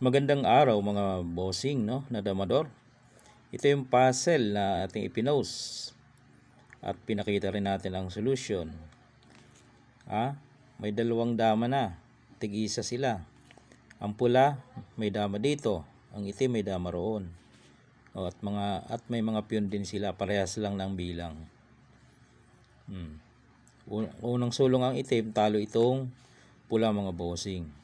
Magandang araw mga bossing no, na damador. Ito yung puzzle na ating ipinost at pinakita rin natin ang solution. Ha? May dalawang dama na, tig-isa sila. Ang pula may dama dito, ang itim may dama roon. O, at mga at may mga piyon din sila, parehas lang ng bilang. Hmm. Un- Unang sulong ang itim, talo itong pula mga bossing.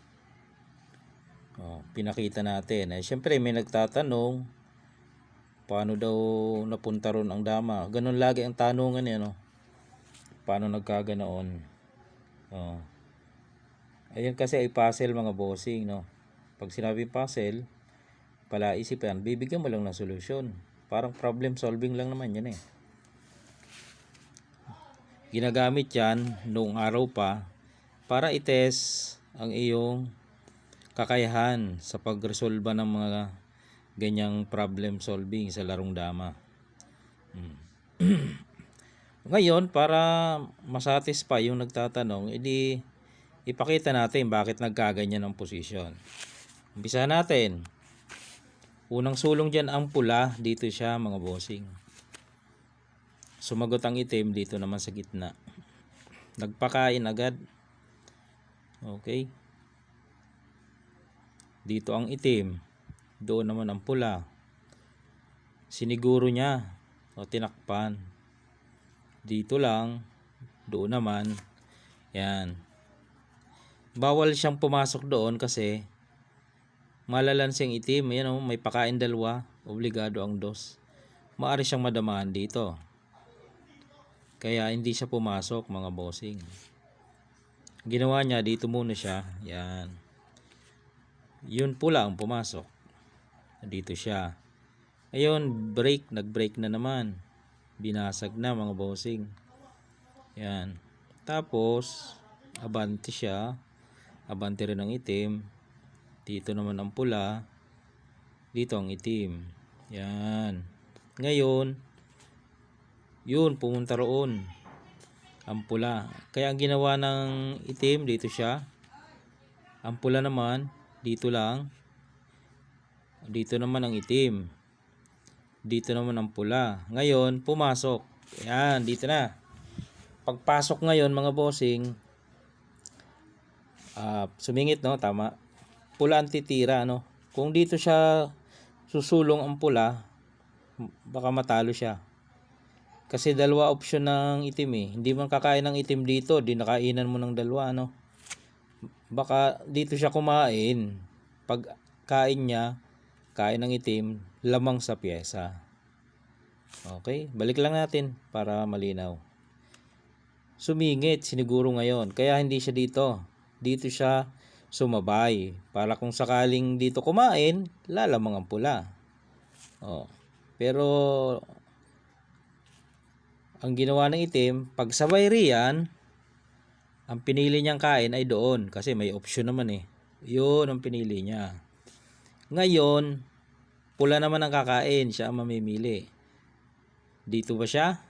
Pinakita natin. Eh, Siyempre, may nagtatanong, paano daw napunta ron ang dama? Ganun lagi ang tanungan eh, no? Paano nagkaganoon? Oh. Ayun kasi ay puzzle mga bossing, no? Pag sinabi puzzle, pala isipan, bibigyan mo lang ng solusyon. Parang problem solving lang naman yan eh. Ginagamit yan noong araw pa para itest ang iyong kakayahan sa pagresolba ng mga ganyang problem solving sa larong dama. Hmm. Ngayon, para masatisfy yung nagtatanong, edi ipakita natin bakit nagkaganyan ang posisyon. Umpisa natin. Unang sulong dyan ang pula, dito siya mga bossing. Sumagot ang itim dito naman sa gitna. Nagpakain agad. Okay. Dito ang itim. Doon naman ang pula. Siniguro niya o tinakpan. Dito lang. Doon naman. Yan. Bawal siyang pumasok doon kasi malalansing itim. Yan o, may pakain dalawa. Obligado ang dos. Maari siyang madamahan dito. Kaya hindi siya pumasok mga bossing. Ginawa niya dito muna siya. Yan. Yun pula ang pumasok. Dito siya. Ayun, break. Nag-break na naman. Binasag na mga bossing. Yan. Tapos, abante siya. Abante rin ang itim. Dito naman ang pula. Dito ang itim. Yan. Ngayon, yun, pumunta roon. Ang pula. Kaya ang ginawa ng itim, dito siya. Ang pula naman, dito lang. Dito naman ang itim. Dito naman ang pula. Ngayon, pumasok. Ayan, dito na. Pagpasok ngayon, mga bossing, ah, sumingit, no? Tama. Pula ang titira, no? Kung dito siya susulong ang pula, baka matalo siya. Kasi dalawa option ng itim eh. Hindi man kakain ng itim dito, di nakainan mo ng dalawa, no? Baka dito siya kumain. Pag kain niya, kain ng itim, lamang sa pyesa. Okay, balik lang natin para malinaw. Sumingit, siniguro ngayon. Kaya hindi siya dito. Dito siya sumabay. Para kung sakaling dito kumain, lalamang ang pula. Oh. Pero ang ginawa ng itim, pag sabay riyan, ang pinili niyang kain ay doon kasi may option naman eh. Yun ang pinili niya. Ngayon, pula naman ang kakain, siya ang mamimili. Dito ba siya?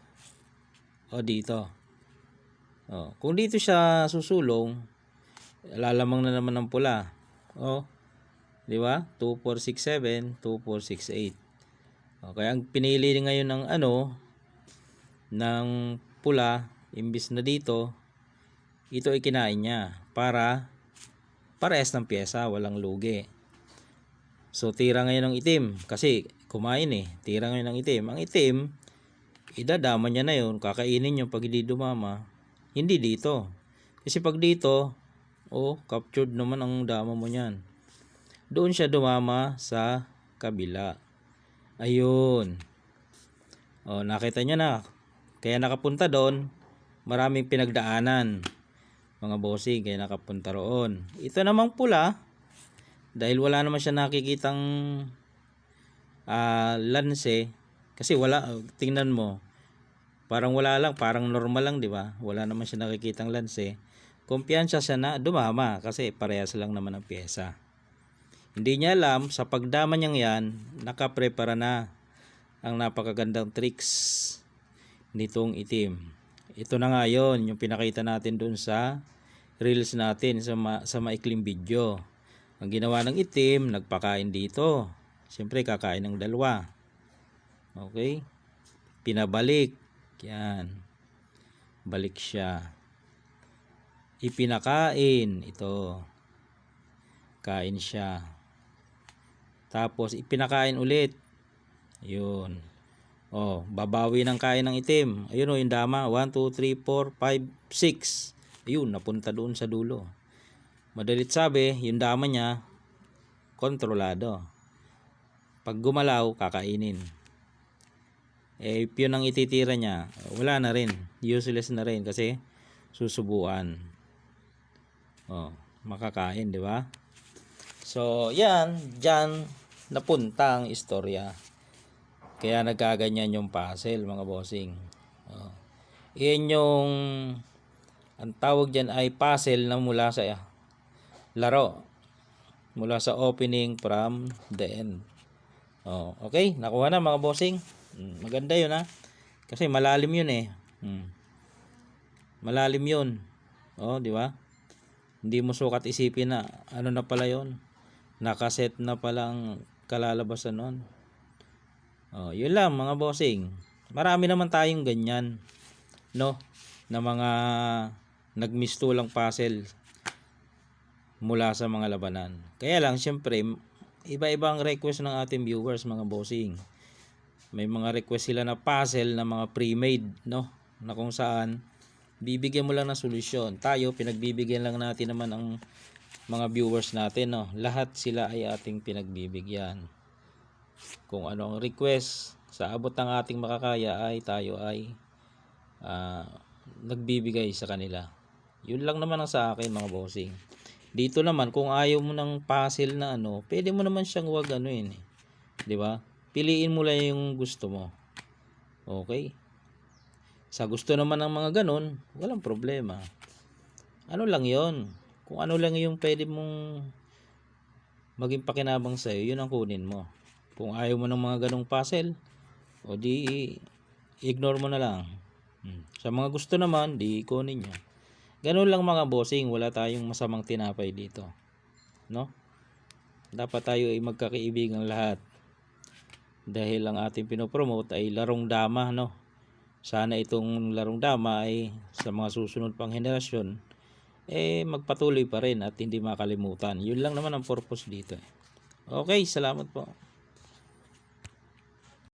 O dito? O, kung dito siya susulong, lalamang na naman ng pula. O, di ba? 2, 4, 6, 7, 2, 4, 6, 8. O, kaya ang pinili ngayon ng ano, ng pula, imbis na dito, ito ay kinain niya para parehas ng pyesa, walang lugi. So, tira ngayon ng itim kasi kumain eh. Tira ngayon ng itim. Ang itim, idadama niya na yun. Kakainin niyo pag hindi dumama. Hindi dito. Kasi pag dito, oh, captured naman ang dama mo niyan. Doon siya dumama sa kabila. Ayun. Oh, nakita niya na. Kaya nakapunta doon, maraming pinagdaanan. Mga bossing, kaya nakapunta roon. Ito namang pula, dahil wala naman siya nakikitang ah lanse, kasi wala, tingnan mo, parang wala lang, parang normal lang, di ba? Wala naman siya nakikitang lanse. Kumpiyansa siya na dumama kasi parehas lang naman ang pyesa. Hindi niya alam, sa pagdama niyang yan, nakaprepara na ang napakagandang tricks nitong itim. Ito na nga yun, yung pinakita natin dun sa reels natin sa, ma- sa maikling video. Ang ginawa ng itim, nagpakain dito. Siyempre, kakain ng dalawa. Okay? Pinabalik. Yan. Balik siya. Ipinakain. Ito. Kain siya. Tapos, ipinakain ulit. Yun. Oh, babawi ng kain ng itim. Ayun oh, yung dama. 1, 2, 3, 4, 5, 6. Ayun, napunta doon sa dulo. Madalit sabi, yung dama niya, kontrolado. Pag gumalaw, kakainin. Eh, yun ang ititira niya, wala na rin. Useless na rin kasi susubuan. Oh, makakain, di ba? So, yan, dyan napunta ang istorya. Kaya nagkaganyan yung puzzle, mga bossing. Oh. Yan yung ang tawag dyan ay puzzle na mula sa laro. Mula sa opening from the end. Oh, okay, nakuha na mga bossing. Mm, maganda 'yun ha. Kasi malalim 'yun eh. Mm. Malalim 'yun. Oh, di ba? Hindi mo sukat isipin na ano na pala 'yon. Nakaset na pala ang kalalabasan noon. Oh, 'yun lang mga bossing. Marami naman tayong ganyan, no? Na mga nagmistulang puzzle mula sa mga labanan. Kaya lang, syempre, iba-ibang request ng ating viewers, mga bossing. May mga request sila na puzzle na mga pre-made, no? Na kung saan, bibigyan mo lang ng solusyon. Tayo, pinagbibigyan lang natin naman ang mga viewers natin, no? Lahat sila ay ating pinagbibigyan. Kung ano ang request, sa abot ng ating makakaya ay tayo ay ah, nagbibigay sa kanila. Yun lang naman ang sa akin mga bossing. Dito naman kung ayaw mo ng puzzle na ano, pwede mo naman siyang wag ano yun eh. 'Di ba? Piliin mo lang yung gusto mo. Okay? Sa gusto naman ng mga ganun, walang problema. Ano lang 'yon? Kung ano lang yung pwede mong maging pakinabang sa yun ang kunin mo. Kung ayaw mo ng mga ganong puzzle, o di ignore mo na lang. Hmm. Sa mga gusto naman, di kunin nyo. Ganun lang mga bossing, wala tayong masamang tinapay dito. No? Dapat tayo ay magkakaibigan lahat. Dahil ang ating pinopromote ay larong dama, no? Sana itong larong dama ay sa mga susunod pang henerasyon eh magpatuloy pa rin at hindi makalimutan. Yun lang naman ang purpose dito. eh. Okay, salamat po.